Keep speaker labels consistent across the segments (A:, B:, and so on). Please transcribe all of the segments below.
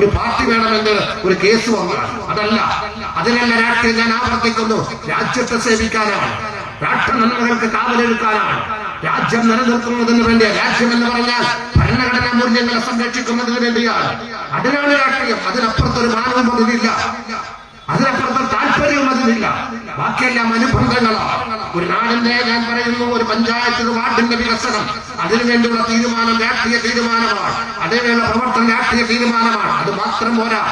A: ഒരു പാർട്ടി വേണമെന്ന് ഒരു കേസ് വന്നതാണ്. അതല്ല അതിനല്ല രാഷ്ട്രീയം ഞാൻ ആവർത്തിക്കുന്നു. രാജ്യത്തെ സേവിക്കാനാണ്. രാഷ്ട്ര നന്മകൾക്ക് കാവലെടുക്കാനാണ്. രാജ്യം നിലനിർത്തുന്നതിന് വേണ്ടിയ രാജ്യം എന്ന് പറഞ്ഞാൽ ഭരണഘടനാ മൂല്യങ്ങളെ സംരക്ഷിക്കുന്നതിന് വേണ്ടിയാണ്. അതിനാണ് രാഷ്ട്രീയം. അതിനപ്പുറത്തൊരു മാനവും അതിനില്ല. അതിനപ്പുറത്തൊരു താല്പര്യവും അതിനില്ല. ബാക്കിയെല്ലാം അനുബന്ധങ്ങളാണ് ഒരു നാടിന്റെ ഞാൻ പറയുന്നു ഒരു പഞ്ചായത്ത് വാർഡിന്റെ വികസനം. അതിനുവേണ്ടിയുള്ള തീരുമാനം രാഷ്ട്രീയ തീരുമാനമാണ്. അതേപോലെ പ്രവർത്തനം രാഷ്ട്രീയ തീരുമാനമാണ്. അത് മാത്രം പോരാ.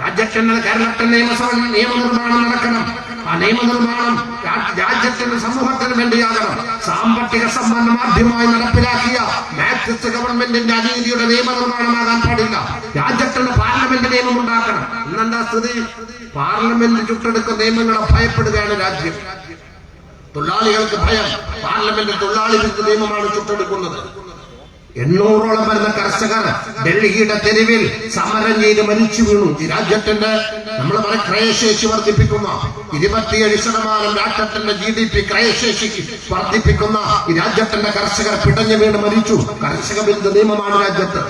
A: രാജ്യത്തിന് കേരളത്തിന്റെ നിയമസഭ നിയമനിർമ്മാണം നടക്കണം. നിയമനിർമ്മാണം രാജ്യത്തിന്റെ സമൂഹത്തിന് വേണ്ടിയാകണം സാമ്പത്തിക സമ്പന്ന മാധ്യമമായി നടപ്പിലാക്കിയ മാക്സിസ്റ്റ് ഗവൺമെന്റിന്റെ അനീതിയുടെ നിയമനിർമ്മാണമാകാൻ പാടില്ല. രാജ്യത്തിന്റെ പാർലമെന്റ് നിയമം ഉണ്ടാക്കണം ഇന്നെന്താ സ്ഥിതി? പാർലമെന്റ് ചുട്ടെടുക്കുന്ന നിയമങ്ങളെ ഭയപ്പെടുകയാണ് രാജ്യം. തൊഴിലാളികൾക്ക് ഭയം. പാർലമെന്റ് തൊഴിലാളി നിയമമാണ് ചുട്ടെടുക്കുന്നത്. എണ്ണൂറോളം വരുന്ന കർഷകർ ഡൽഹിയുടെ തെരുവിൽ സമരം ചെയ്ത് മരിച്ചു വീണു. ഈ രാജ്യത്തിന്റെ നമ്മൾ പറയും ക്രയശേഷി വർദ്ധിപ്പിക്കുന്ന ഇരുപത്തിയേഴ് ശതമാനം രാഷ്ട്രത്തിന്റെ ജി ഡി പി ക്രയശേഷി വർദ്ധിപ്പിക്കുന്ന ഈ രാജ്യത്തിന്റെ കർഷകർ പിടഞ്ഞു വീണ് മരിച്ചു. കർഷക വിരുദ്ധ നിയമമാണ് രാജ്യത്ത്.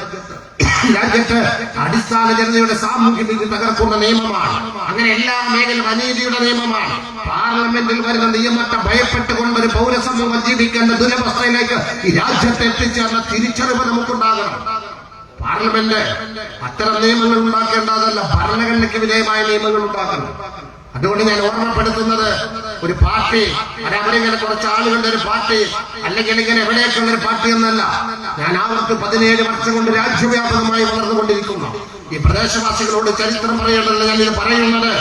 A: രാജ്യത്ത് അടിസ്ഥാന ജനതയുടെ സാമൂഹ്യ നീതി തകർക്കുന്ന നിയമമാണ്. അങ്ങനെ എല്ലാ മേഖലയും അനീതിയുടെ നിയമമാണ്. പാർലമെന്റിൽ വരുന്ന നിയമത്തെ ഭയപ്പെട്ടുകൊണ്ട് ഒരു പൗരസമൂഹം ജീവിക്കേണ്ട ദുരവസ്ഥയിലേക്ക് ഈ രാജ്യത്തെ എത്തിച്ചേർന്ന തിരിച്ചറിവ് നമുക്കുണ്ടാകണം. പാർലമെന്റ് അത്തരം നിയമങ്ങൾ ഉണ്ടാക്കേണ്ടതല്ല ഭരണഘടനയ്ക്ക് വിധേയമായ നിയമങ്ങൾ ഉണ്ടാക്കണം. അതുകൊണ്ട് ഞാൻ ഓർമ്മപ്പെടുത്തുന്നത് ഒരു പാർട്ടി അത് അവിടെ ഇങ്ങനെ കുറച്ച് ആളുകളുടെ ഒരു പാർട്ടി അല്ലെങ്കിൽ ഇങ്ങനെ എവിടെയൊക്കെയുള്ള ഒരു പാർട്ടി എന്നല്ല. ഞാൻ ആവർക്ക് പതിനേഴ് വർഷം കൊണ്ട് രാജ്യവ്യാപകമായി വളർന്നുകൊണ്ടിരിക്കുന്നു. ഈ പ്രദേശവാസികളോട് ചരിത്രം പറയേണ്ടത് ഞാൻ ഇത് പറയുന്നത്.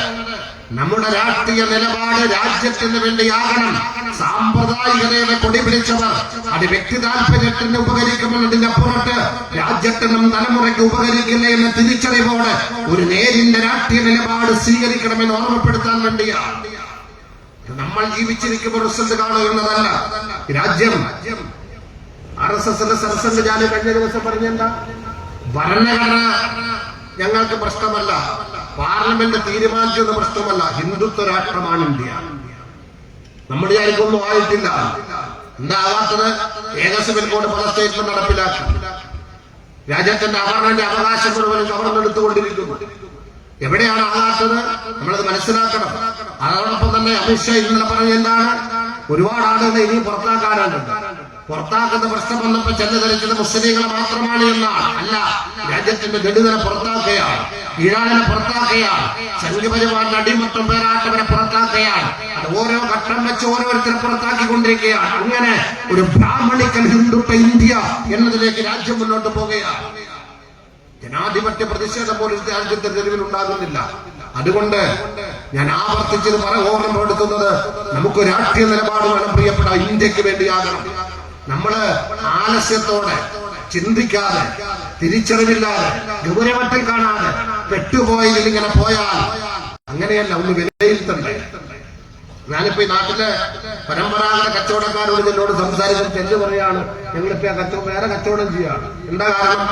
A: നമ്മുടെ രാഷ്ട്രീയ നിലപാട് രാജ്യത്തിന് വേണ്ടിയാകണം. സാമ്പ്രദായികതയുടെ കൊടി പിടിച്ചവർ. അത് വ്യക്തി താല്പര്യത്തിന് ഉപകരിക്കുമെന്നതിന്റെ അപ്പുറത്ത് രാജ്യത്തിനും തലമുറയ്ക്ക് ഉപകരിക്കില്ല എന്ന തിരിച്ചറിവോടെ ഒരു നേരിന്റെ രാഷ്ട്രീയ നിലപാട് സ്വീകരിക്കണമെന്ന് ഓർമ്മപ്പെടുത്താൻ വേണ്ടിയാണ് നമ്മൾ ജീവിച്ചിരിക്കുമ്പോൾ റിസൾട്ട് കാണുക എന്നതല്ല രാജ്യം ആർ എസ് എസിന്റെ സരസംഘ് ഞാൻ കഴിഞ്ഞ ദിവസം പറഞ്ഞെന്താ? ഭരണഘടന ഞങ്ങൾക്ക് പ്രശ്നമല്ല. പാർലമെന്റ് തീരുമാനിച്ചത് പ്രശ്നമല്ല ഹിന്ദുത്വ രാഷ്ട്രമാണ് ഇന്ത്യ. നമ്മൾ വിചാരിക്കൊന്നും ആയിട്ടില്ല. എന്താ ആവാത്തത്? കൊണ്ട് പല സ്റ്റേറ്റിലും നടപ്പിലാക്കി. രാജ്യത്തിന്റെ അവർണന്റെ അവകാശം മുഴുവൻ കവർന്നെടുത്തുകൊണ്ടിരിക്കുന്നു എവിടെയാണ് ആകാത്തത്? നമ്മളത് മനസ്സിലാക്കണം. അതോടൊപ്പം തന്നെ അമിത്ഷാ ഇന്നലെ പറഞ്ഞ എന്താണ്? ഒരുപാട് ആളുകളെ ഇനി പുറത്താക്കാനുണ്ട്. പുറത്താക്കുന്ന പ്രശ്നം വന്നപ്പോ ചെന്ന് ധരിച്ചത് മുസ്ലിങ്ങളെ മാത്രമാണ് എന്നാണ്. അല്ല രാജ്യത്തിന്റെ ദളിതനെ പുറത്താക്കുകയാണ്. ഈഴാളിനെ പുറത്താക്കുകയാണ് സംഘപരിവാറിന്റെ അടിമത്തം പേരാട്ടവരെ പുറത്താക്കുകയാണ് അത് ഓരോ ഘട്ടം വെച്ച് ഓരോരുത്തരെ പുറത്താക്കിക്കൊണ്ടിരിക്കുകയാണ്. അങ്ങനെ ഒരു ബ്രാഹ്മണിക്കൽ ഹിന്ദുത്വ ഇന്ത്യ എന്നതിലേക്ക് രാജ്യം മുന്നോട്ട് പോകുകയാണ്. ജനാധിപത്യ പ്രതിഷേധം പോലും രാജ്യത്തെ തെരുവിൽ ഉണ്ടാകുന്നില്ല. അതുകൊണ്ട് ഞാൻ ആവർത്തിച്ചത് പല ഓർമ്മപ്പെടുത്തുന്നത് നമുക്ക് രാഷ്ട്രീയ നിലപാട് വേണം പ്രിയപ്പെട്ട ഇന്ത്യയ്ക്ക് വേണ്ടിയാകണം. നമ്മൾ ആലസ്യത്തോടെ ചിന്തിക്കാതെ തിരിച്ചറിവില്ലാതെ ഗൗരവത്തിൽ കാണാതെ പെട്ടുപോയതിൽ ഇങ്ങനെ പോയാൽ അങ്ങനെയല്ല ഒന്ന് വിലയിരുത്തണ്ടേ ഞാനിപ്പോ ഈ നാട്ടിലെ പരമ്പരാഗത കച്ചവടക്കാരോട് എന്നോട് സംസാരിച്ചിട്ട് എന്ത് പറയാണ്. ഞങ്ങളിപ്പോ കച്ചവടം വേറെ കച്ചവടം ചെയ്യാണ്. എന്താ കാരണം?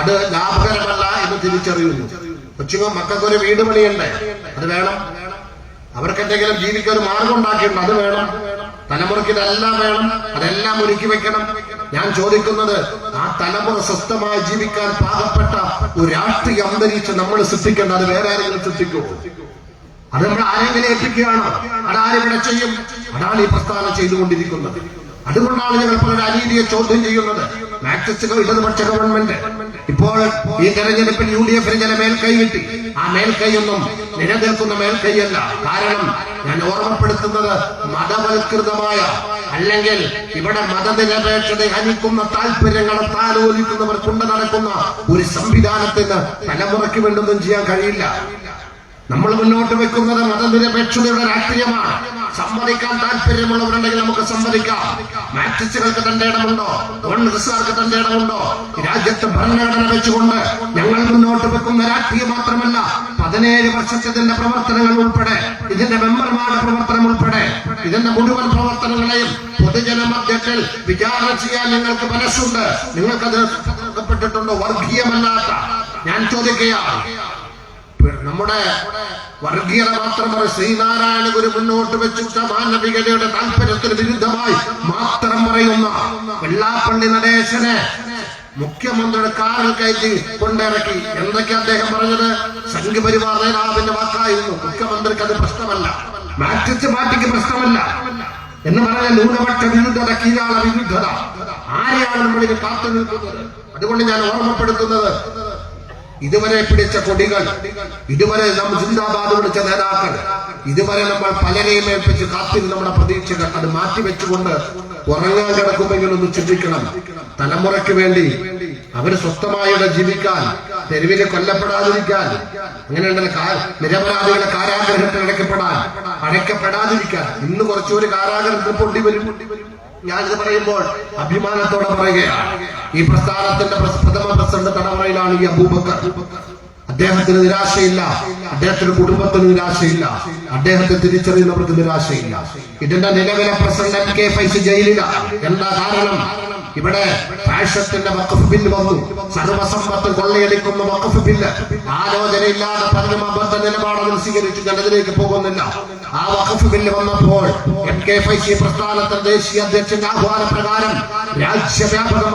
A: അത് ലാഭകരമല്ല എന്ന് തിരിച്ചറിയുന്നു. കൊച്ചുങ്ങ മക്കൾക്കൊരു വീട് പണിയണ്ടേ? അത് വേണം. അവർക്ക് എന്തെങ്കിലും ജീവിക്കാൻ ഒരു മാർഗം ഉണ്ടാക്കിയിട്ടുണ്ട് അത് വേണം. തലമുറയ്ക്ക് ഇതെല്ലാം വേണം അതെല്ലാം ഒരുക്കി വെക്കണം. ഞാൻ ചോദിക്കുന്നത് ആ തലമുറ സ്വസ്ഥമായി ജീവിക്കാൻ പാകപ്പെട്ട ഒരു രാഷ്ട്രീയ അന്തരീക്ഷം നമ്മൾ സൃഷ്ടിക്കേണ്ട അത് വേറെ ആരെങ്കിലും സൃഷ്ടിക്കുമോ അത് നമ്മൾ ആരെങ്കിലും ഏൽപ്പിക്കുകയാണോ. ഇവിടെ ചെയ്യും? അതാണ് ഈ പ്രസ്ഥാനം ചെയ്തുകൊണ്ടിരിക്കുന്നത്. അതുകൊണ്ടാണ് ഞങ്ങൾ പല അനീതിയെ ചോദ്യം ചെയ്യുന്നത്. മാക്സിസ്റ്റ് ഇടതുപക്ഷ ഗവൺമെന്റ്. ഇപ്പോൾ ഈ തെരഞ്ഞെടുപ്പിൽ യു ഡി എഫിന് ചില മേൽക്കൈ കിട്ടി. ആ മേൽക്കൈയൊന്നും നിലനിൽക്കുന്ന മേൽക്കൈയല്ല കാരണം ഞാൻ ഓർമ്മപ്പെടുത്തുന്നത് മതവൽകൃതമായ അല്ലെങ്കിൽ ഇവിടെ മതനിരപേക്ഷത ഹനിക്കുന്ന താല്പര്യങ്ങളെ താലോലിക്കുന്നവർ കൊണ്ടു നടക്കുന്ന ഒരു സംവിധാനത്തിന് തലമുറയ്ക്ക് വേണ്ടൊന്നും ചെയ്യാൻ കഴിയില്ല. നമ്മൾ മുന്നോട്ട് വെക്കുന്നത് മതനിരപേക്ഷതയുടെ രാഷ്ട്രീയമാണ്. സമ്മതിക്കാൻ താല്പര്യമുള്ളവരുണ്ടെങ്കിൽ നമുക്ക് സമ്മതിക്കാം. മാറ്റിസ്റ്റുകൾക്ക് തന്റെ ഇടമുണ്ടോ? കോൺഗ്രസുകാർക്ക് തന്റെ ഇടമുണ്ടോ? രാജ്യത്ത് ഭരണഘടന വെച്ചുകൊണ്ട് ഞങ്ങൾ മുന്നോട്ട് വെക്കുന്ന രാഷ്ട്രീയം മാത്രമല്ല പതിനേഴ് വർഷത്തിന്റെ പ്രവർത്തനങ്ങൾ ഉൾപ്പെടെ ഇതിന്റെ മെമ്പർമാരുടെ പ്രവർത്തനം ഉൾപ്പെടെ ഇതിന്റെ മുഴുവൻ പ്രവർത്തനങ്ങളെയും പൊതുജന മധ്യത്തിൽ വിചാരണ ചെയ്യാൻ നിങ്ങൾക്ക് മനസ്സുണ്ട്. നിങ്ങൾക്കത് പ്പെട്ടിട്ടുണ്ടോ വർഗീയമല്ലാത്ത. ഞാൻ ചോദിക്കുകയാണ്. നമ്മുടെ വർഗീയത മാത്രമല്ല ശ്രീനാരായണ ഗുരു മുന്നോട്ട് വെച്ചിട്ട മാനവികതയുടെ താല്പര്യത്തിന് വിരുദ്ധമായി മാത്രം പറയുന്ന വെള്ളാപ്പള്ളി നടേശനെ മുഖ്യമന്ത്രിയുടെ കാറിൽ കയറ്റി കൊണ്ടിറക്കി. എന്തൊക്കെ അദ്ദേഹം പറഞ്ഞത്? സംഘപരിവാർ നേതാവിന്റെ വാക്കായിരുന്നു. മുഖ്യമന്ത്രിക്ക് അത് പ്രശ്നമല്ല. മാറ്റിച്ച് പാർട്ടിക്ക് പ്രശ്നമല്ല. എന്ന് പറഞ്ഞ ന്യൂനപക്ഷ വിരുദ്ധത കീഴാള വിരുദ്ധത. ആരെയാണ് നമ്മളിത് കാത്തു നിൽക്കുന്നത്? അതുകൊണ്ട് ഞാൻ ഓർമ്മപ്പെടുത്തുന്നത് ഇതുവരെ പിടിച്ച കൊടികൾ ഇതുവരെ നാം ജിന്ദാബാദ് വിളിച്ച നേതാക്കൾ ഇതുവരെ നമ്മൾ പലരെയും ഏൽപ്പിച്ച് കാത്തിരുന്ന നമ്മുടെ പ്രതീക്ഷകൾ അത് മാറ്റിവെച്ചുകൊണ്ട് ഉറങ്ങാൻ കിടക്കുമെങ്കിൽ ഒന്ന് ചിന്തിക്കണം. തലമുറയ്ക്ക് വേണ്ടി അവർ സ്വസ്ഥമായിട്ട് ജീവിക്കാൻ തെരുവിന് കൊല്ലപ്പെടാതിരിക്കാൻ അങ്ങനെയുള്ള നിരപരാധികളെ കാരാഗ്രഹത്തിൽ അടയ്ക്കപ്പെടാൻ അടയ്ക്കപ്പെടാതിരിക്കാൻ. ഇന്ന് കുറച്ചൊരു കാരാഗ്രഹത്തിൽ പൊണ്ടി വരും. ഞാനിത് പറയുമ്പോൾ അഭിമാനത്തോടെ പറയുകയാണ്. ഈ പ്രസ്ഥാനത്തിന്റെ പ്രസ്- പ്രഥമ പ്രസിഡന്റ് തടവറയിലാണ് ഈ അബൂബക്കർ. അദ്ദേഹത്തിന് നിരാശയില്ല. അദ്ദേഹത്തിന്റെ കുടുംബത്തിന് നിരാശയില്ല. അദ്ദേഹത്തെ തിരിച്ചറിയുന്നവർക്ക് നിരാശയില്ല. ഇതിന്റെ നിലവിലെ പ്രസിഡന്റ് കെ ഫൈസ് ജയിലിലാണ്. എന്താ കാരണം? ഇവിടെ ഫാഷത്തിന്റെ വഖഫ് ബില്ല് വന്നു. സർവസമ്പത്ത് കൊള്ളയടിക്കുന്ന വഖഫ് ബില്ല്. ആലോചനയില്ലാതെ പലരും അബദ്ധ നിലപാടുകൾ സ്വീകരിച്ചു ജനത്തിലേക്ക് പോകുന്നില്ല. ആ വഖഫ് ബില്ല് വന്നപ്പോൾ എം കെ ഫൈസി പ്രസ്ഥാനത്തെ ദേശീയ അധ്യക്ഷന്റെ ആഹ്വാന പ്രകാരം രാജ്യവ്യാപകമായി